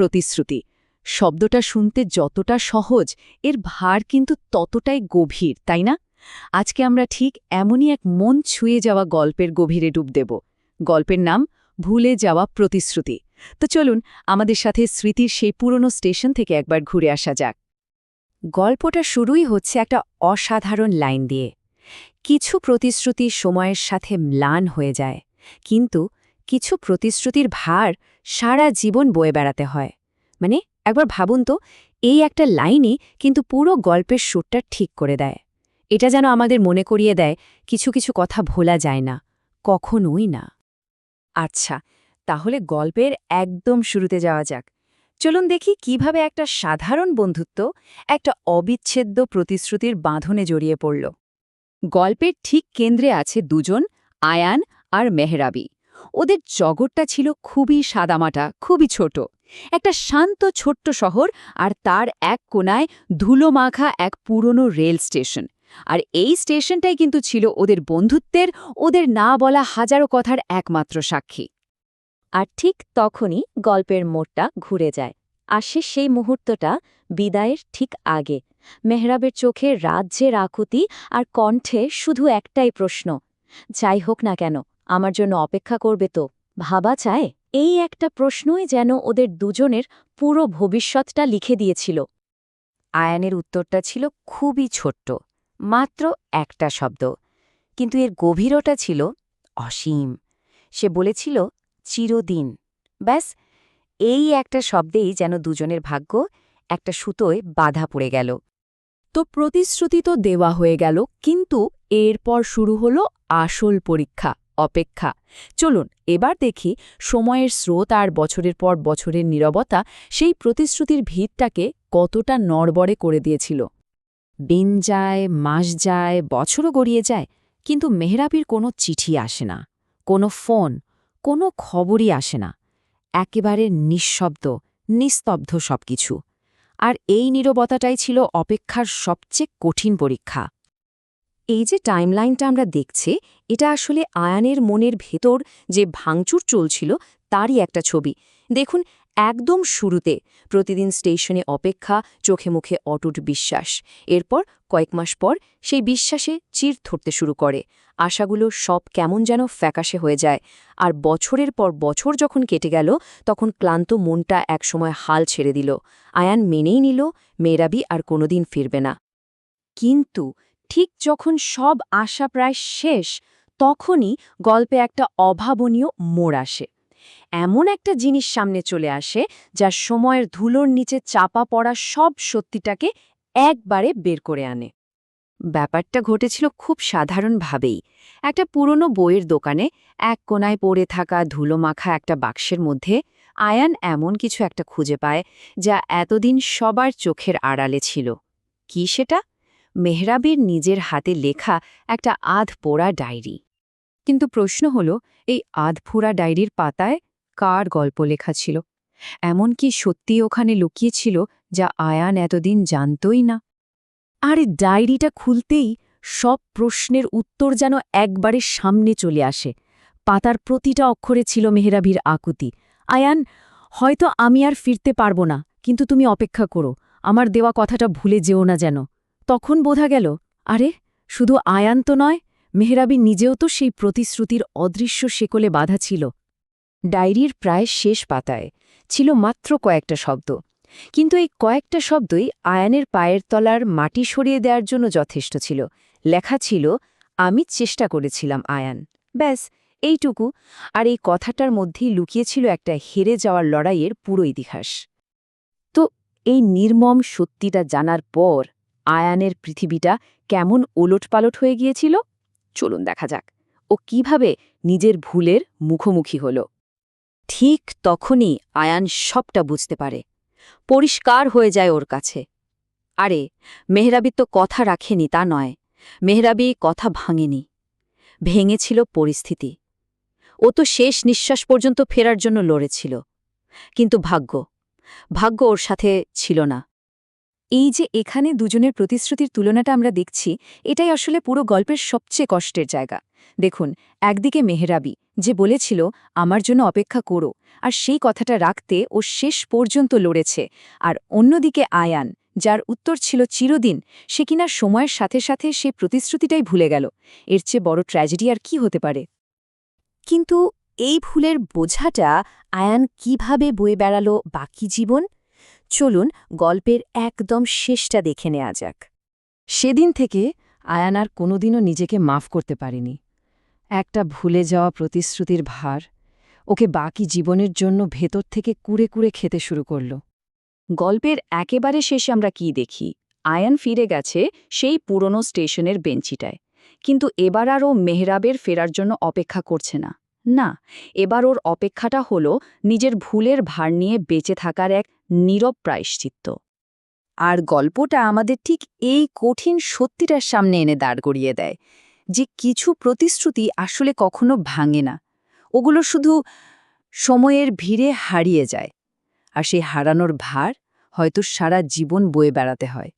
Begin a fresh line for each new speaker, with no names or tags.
প্রতিশ্রুতি। শব্দটা শুনতে যতটা সহজ, এর ভার কিন্তু ততটাই গভীর, তাই না? আজকে আমরা ঠিক এমনই এক মন ছুঁয়ে যাওয়া গল্পের গভীরে ডুব দেব। গল্পের নাম ভুলে যাওয়া প্রতিশ্রুতি। তো চলুন, আমাদের সাথে স্মৃতির সেই পুরনো স্টেশন থেকে একবার ঘুরে আসা যাক। গল্পটা শুরুই হচ্ছে একটা অসাধারণ লাইন দিয়ে। কিছু প্রতিশ্রুতি সময়ের সাথে ম্লান হয়ে যায়, কিন্তু কিছু প্রতিশ্রুতির ভার সারা জীবন বয়ে বেড়াতে হয়। মানে একবার ভাবুন তো, এই একটা লাইনই কিন্তু পুরো গল্পের সুরটা ঠিক করে দেয়। এটা যেন আমাদের মনে করিয়ে দেয়, কিছু কিছু কথা ভোলা যায় না, কখনোই না। আচ্ছা তাহলে গল্পের একদম শুরুতে যাওয়া যাক। চলুন দেখি কীভাবে একটা সাধারণ বন্ধুত্ব একটা অবিচ্ছেদ্য প্রতিশ্রুতির বাঁধনে জড়িয়ে পড়ল। গল্পের ঠিক কেন্দ্রে আছে দুজন আয়ান আর মেহরাবি। ওদের জগৎটা ছিল খুবই সাদামাটা, খুবই ছোট। একটা শান্ত ছোট্ট শহর আর তার এক কোনায় ধুলো মাখা এক পুরনো রেল স্টেশন। আর এই স্টেশনটাই কিন্তু ছিল ওদের বন্ধুত্বের, ওদের না বলা হাজারো কথার একমাত্র সাক্ষী। আর ঠিক তখনই গল্পের মোড়টা ঘুরে যায়। আসে সেই মুহূর্তটা বিদায়ের ঠিক আগে। মেহরাবের চোখে রাজ্যের আকুতি আর কণ্ঠে শুধু একটাই প্রশ্ন, যাই হোক না কেন। আমার জন্য অপেক্ষা করবে তো। ভাবা চায় এই একটা প্রশ্নই যেন ওদের দুজনের পুরো ভবিষ্যৎটা লিখে দিয়েছিল। আয়ানের উত্তরটা ছিল খুবই ছোট্ট, মাত্র একটা শব্দ। কিন্তু এর গভীরতা ছিল অসীম। সে বলেছিল, চিরদিন। ব্যাস, এই একটা শব্দেই যেন দুজনের ভাগ্য একটা সুতোয় বাধা পড়ে গেল। তো প্রতিশ্রুতি তো দেওয়া হয়ে গেল, কিন্তু এরপর শুরু হল আসল পরীক্ষা। অপেক্ষা। চলুন, এবার দেখি সময়ের স্রোত আর বছরের পর বছরের নীরবতা সেই প্রতিশ্রুতির ভিতটাকে কতটা নড়বড়ে করে দিয়েছিল। দিন যায়, মাস যায়, বছরও গড়িয়ে যায়, কিন্তু মেহরাবির কোনো চিঠি আসে না, কোনো ফোন, কোনো খবরই আসে না। একেবারে নিঃশব্দ, নিস্তব্ধ সবকিছু। আর এই নীরবতাটাই ছিল অপেক্ষার সবচেয়ে কঠিন পরীক্ষা। এই যে টাইমলাইনটা আমরা দেখছি, এটা আসলে আয়ানের মনের ভেতর যে ভাঙচুর চলছিল, তারই একটা ছবি। দেখুন, একদম শুরুতে প্রতিদিন স্টেশনে অপেক্ষা, চোখে মুখে অটুট বিশ্বাস। এরপর কয়েক মাস পর সেই বিশ্বাসে চির ধরতে শুরু করে। আশাগুলো সব কেমন যেন ফ্যাকাশে হয়ে যায়। আর বছরের পর বছর যখন কেটে গেল, তখন ক্লান্ত মনটা একসময় হাল ছেড়ে দিল। আয়ান মেনেই নিল মেয়েরাবি আর কোনোদিন ফিরবে না। কিন্তু ঠিক যখন সব আশা প্রায় শেষ, তখনই গল্পে একটা অভাবনীয় মোড় আসে। এমন একটা জিনিস সামনে চলে আসে, যা সময়ের ধুলোর নিচে চাপা পড়া সব সত্যিটাকে একবারে বের করে আনে। ব্যাপারটা ঘটেছিল খুব সাধারণভাবেই। একটা পুরনো বইয়ের দোকানে এক কোনায় পড়ে থাকা ধুলো মাখা একটা বাক্সের মধ্যে আয়ান এমন কিছু একটা খুঁজে পায়, যা এতদিন সবার চোখের আড়ালে ছিল। কি সেটা? মেহরাবির নিজের হাতে লেখা একটা আধ পোড়া ডায়েরি। কিন্তু প্রশ্ন হল, এই আধফোড়া ডায়েরির পাতায় কার গল্প লেখা ছিল? এমন কি সত্যি ওখানে লুকিয়েছিল যা আয়ান এতদিন জানতই না? আর ডায়েরিটা খুলতেই সব প্রশ্নের উত্তর যেন একবারে সামনে চলে আসে। পাতার প্রতিটা অক্ষরে ছিল মেহরাবির আকুতি। আয়ান, হয়তো আমি আর ফিরতে পারব না, কিন্তু তুমি অপেক্ষা করো, আমার দেওয়া কথাটা ভুলে যেও না যেন। তখন বোঝা গেল, আরে, শুধু আয়ান তো নয়, মেহরাবি নিজেও তো সেই প্রতিশ্রুতির অদৃশ্য শেকলে বাধা ছিল। ডায়েরির প্রায় শেষ পাতায় ছিল মাত্র কয়েকটা শব্দ, কিন্তু এই কয়েকটা শব্দই আয়ানের পায়ের তলার মাটি সরিয়ে দেওয়ার জন্য যথেষ্ট ছিল। লেখা ছিল, আমি চেষ্টা করেছিলাম, আয়ান। ব্যাস, এইটুকু। আর এই কথাটার মধ্যেই লুকিয়েছিল একটা হেরে যাওয়ার লড়াইয়ের পুরো ইতিহাস। তো এই নির্মম সত্যিটা জানার পর আয়ানের পৃথিবীটা কেমন ওলটপালট হয়ে গিয়েছিল? চলুন দেখা যাক। ও কীভাবে নিজের ভুলের মুখোমুখি হল? ঠিক তখনই আয়ান সবটা বুঝতে পারে। পরিষ্কার হয়ে যায় ওর কাছে। আরে মেহরাবি তো কথা রাখেনি তা নয়। মেহরাবি কথা ভাঙেনি। ভেঙেছিল পরিস্থিতি। ও তো শেষ নিঃশ্বাস পর্যন্ত ফেরার জন্য লড়েছিল। কিন্তু ভাগ্য ভাগ্য ওর সাথে ছিল না। এই যে এখানে দুজনের প্রতিশ্রুতির তুলনাটা আমরা দেখছি, এটাই আসলে পুরো গল্পের সবচেয়ে কষ্টের জায়গা। দেখুন, একদিকে মেহরাবি, যে বলেছিল, আমার জন্য অপেক্ষা করো। আর সেই কথাটা রাখতে ও শেষ পর্যন্ত লড়েছে। আর অন্যদিকে আয়ান, যার উত্তর ছিল, চিরদিন। সে কিনা সময়ের সাথে সাথে সে প্রতিশ্রুতিটাই ভুলে গেল। এর চেয়ে বড় ট্র্যাজেডি আর কি হতে পারে? কিন্তু এই ভুলের বোঝাটা আয়ান কীভাবে বয়ে বেড়ালো বাকি জীবন? চলুন গল্পের একদম শেষটা দেখে নেওয়া যাক। সেদিন থেকে আয়ান আর কোনোদিনও নিজেকে মাফ করতে পারেনি। একটা ভুলে যাওয়া প্রতিশ্রুতির ভার ওকে বাকি জীবনের জন্য ভেতর থেকে কুড়ে কুড়ে খেতে শুরু করল। গল্পের একেবারে শেষে আমরা কি দেখি? আয়ান ফিরে গেছে সেই পুরনো স্টেশনের বেঞ্চিটায়। কিন্তু এবার আর ও মেহরাবের ফেরার জন্য অপেক্ষা করছে না। না, এবার ওর অপেক্ষাটা হল নিজের ভুলের ভার নিয়ে বেঁচে থাকার এক নীরব প্রায়শ্চিত্ত। আর গল্পটা আমাদের ঠিক এই কঠিন সত্যিটার সামনে এনে দাঁড় করিয়ে দেয়, যে কিছু প্রতিশ্রুতি আসলে কখনো ভাঙে না। ওগুলো শুধু সময়ের ভিড়ে হারিয়ে যায়, আর সেই হারানোর ভার হয়তো সারা জীবন বয়ে বেড়াতে হয়।